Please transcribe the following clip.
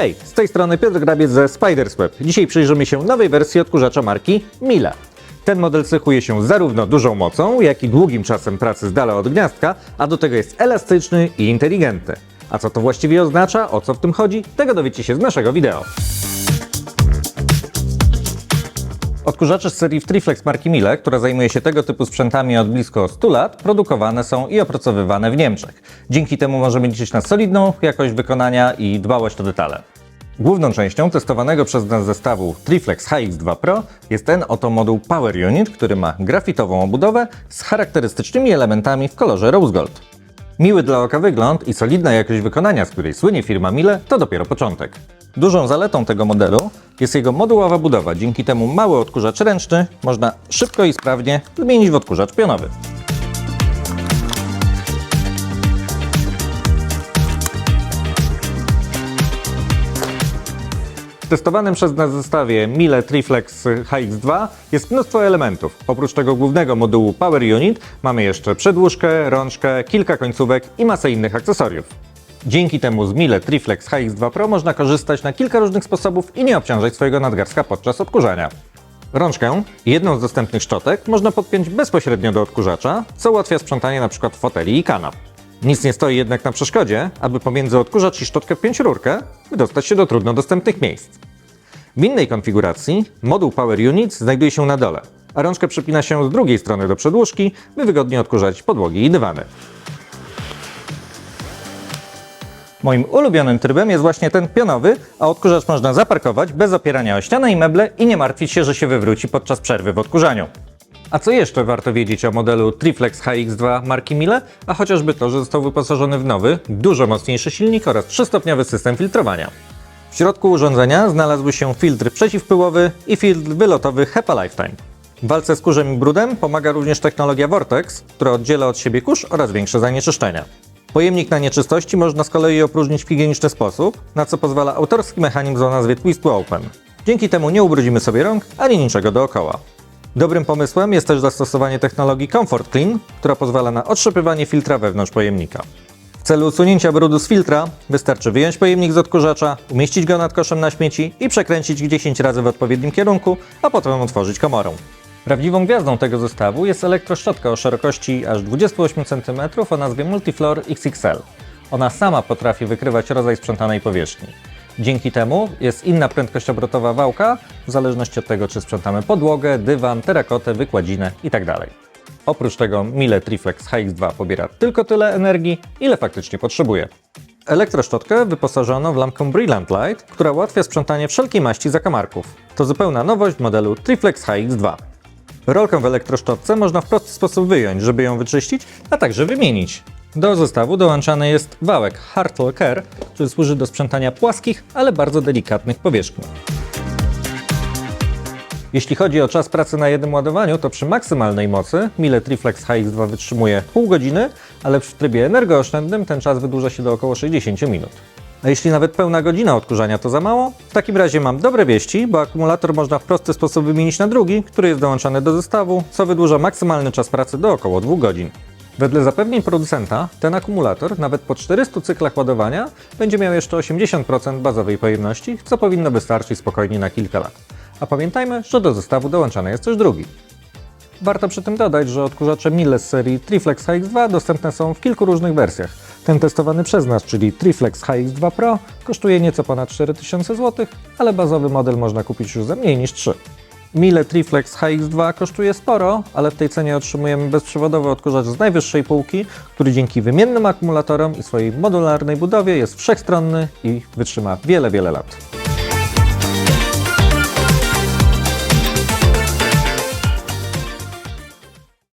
Hej, z tej strony Piotr Grabiec ze Spidersweb. Dzisiaj przyjrzymy się nowej wersji odkurzacza marki Miele. Ten model cechuje się zarówno dużą mocą, jak i długim czasem pracy z dala od gniazdka, a do tego jest elastyczny i inteligentny. A co to właściwie oznacza, o co w tym chodzi, tego dowiecie się z naszego wideo. Odkurzacze z serii Triflex marki Miele, która zajmuje się tego typu sprzętami od blisko 100 lat, produkowane są i opracowywane w Niemczech. Dzięki temu możemy liczyć na solidną jakość wykonania i dbałość o detale. Główną częścią testowanego przez nas zestawu Triflex HX2 Pro jest ten oto moduł Power Unit, który ma grafitową obudowę z charakterystycznymi elementami w kolorze Rose Gold. Miły dla oka wygląd i solidna jakość wykonania, z której słynie firma Miele, to dopiero początek. Dużą zaletą tego modelu jest jego modułowa budowa. Dzięki temu mały odkurzacz ręczny można szybko i sprawnie zmienić w odkurzacz pionowy. Testowanym przez nas zestawie Miele Triflex HX2 jest mnóstwo elementów. Oprócz tego głównego modułu Power Unit mamy jeszcze przedłużkę, rączkę, kilka końcówek i masę innych akcesoriów. Dzięki temu z Miele Triflex HX2 Pro można korzystać na kilka różnych sposobów i nie obciążać swojego nadgarstka podczas odkurzania. Rączkę, jedną z dostępnych szczotek, można podpiąć bezpośrednio do odkurzacza, co ułatwia sprzątanie np. foteli i kanap. Nic nie stoi jednak na przeszkodzie, aby pomiędzy odkurzacz i szczotkę wpiąć rurkę, by dostać się do trudno dostępnych miejsc. W innej konfiguracji moduł Power Unit znajduje się na dole, a rączkę przypina się z drugiej strony do przedłużki, by wygodnie odkurzać podłogi i dywany. Moim ulubionym trybem jest właśnie ten pionowy, a odkurzacz można zaparkować bez opierania o ścianę i meble i nie martwić się, że się wywróci podczas przerwy w odkurzaniu. A co jeszcze warto wiedzieć o modelu Triflex HX2 marki Miele? A chociażby to, że został wyposażony w nowy, dużo mocniejszy silnik oraz trzystopniowy system filtrowania. W środku urządzenia znalazły się filtr przeciwpyłowy i filtr wylotowy HEPA Lifetime. W walce z kurzem i brudem pomaga również technologia Vortex, która oddziela od siebie kurz oraz większe zanieczyszczenia. Pojemnik na nieczystości można z kolei opróżnić w higieniczny sposób, na co pozwala autorski mechanizm o nazwie Twist Open. Dzięki temu nie ubrudzimy sobie rąk ani niczego dookoła. Dobrym pomysłem jest też zastosowanie technologii Comfort Clean, która pozwala na otrzepywanie filtra wewnątrz pojemnika. Celu usunięcia brudu z filtra wystarczy wyjąć pojemnik z odkurzacza, umieścić go nad koszem na śmieci i przekręcić 10 razy w odpowiednim kierunku, a potem otworzyć komorą. Prawdziwą gwiazdą tego zestawu jest elektroszczotka o szerokości aż 28 cm o nazwie Multiflor XXL. Ona sama potrafi wykrywać rodzaj sprzątanej powierzchni. Dzięki temu jest inna prędkość obrotowa wałka, w zależności od tego, czy sprzątamy podłogę, dywan, terakotę, wykładzinę itd. Oprócz tego Miele Triflex HX2 pobiera tylko tyle energii, ile faktycznie potrzebuje. Elektroszczotkę wyposażono w lampkę Brilliant Light, która ułatwia sprzątanie wszelkiej maści zakamarków. To zupełna nowość w modelu Triflex HX2. Rolkę w elektroszczotce można w prosty sposób wyjąć, żeby ją wyczyścić, a także wymienić. Do zestawu dołączany jest wałek Hartle Care, który służy do sprzątania płaskich, ale bardzo delikatnych powierzchni. Jeśli chodzi o czas pracy na jednym ładowaniu, to przy maksymalnej mocy Miele Triflex HX2 wytrzymuje pół godziny, ale w trybie energooszczędnym ten czas wydłuża się do około 60 minut. A jeśli nawet pełna godzina odkurzania to za mało, w takim razie mam dobre wieści, bo akumulator można w prosty sposób wymienić na drugi, który jest dołączany do zestawu, co wydłuża maksymalny czas pracy do około 2 godzin. Wedle zapewnień producenta, ten akumulator nawet po 400 cyklach ładowania będzie miał jeszcze 80% bazowej pojemności, co powinno wystarczyć spokojnie na kilka lat. A pamiętajmy, że do zestawu dołączany jest też drugi. Warto przy tym dodać, że odkurzacze Miele z serii Triflex HX2 dostępne są w kilku różnych wersjach. Ten testowany przez nas, czyli Triflex HX2 Pro, kosztuje nieco ponad 4000 zł, ale bazowy model można kupić już za mniej niż 3. Miele Triflex HX2 kosztuje sporo, ale w tej cenie otrzymujemy bezprzewodowy odkurzacz z najwyższej półki, który dzięki wymiennym akumulatorom i swojej modularnej budowie jest wszechstronny i wytrzyma wiele, wiele lat.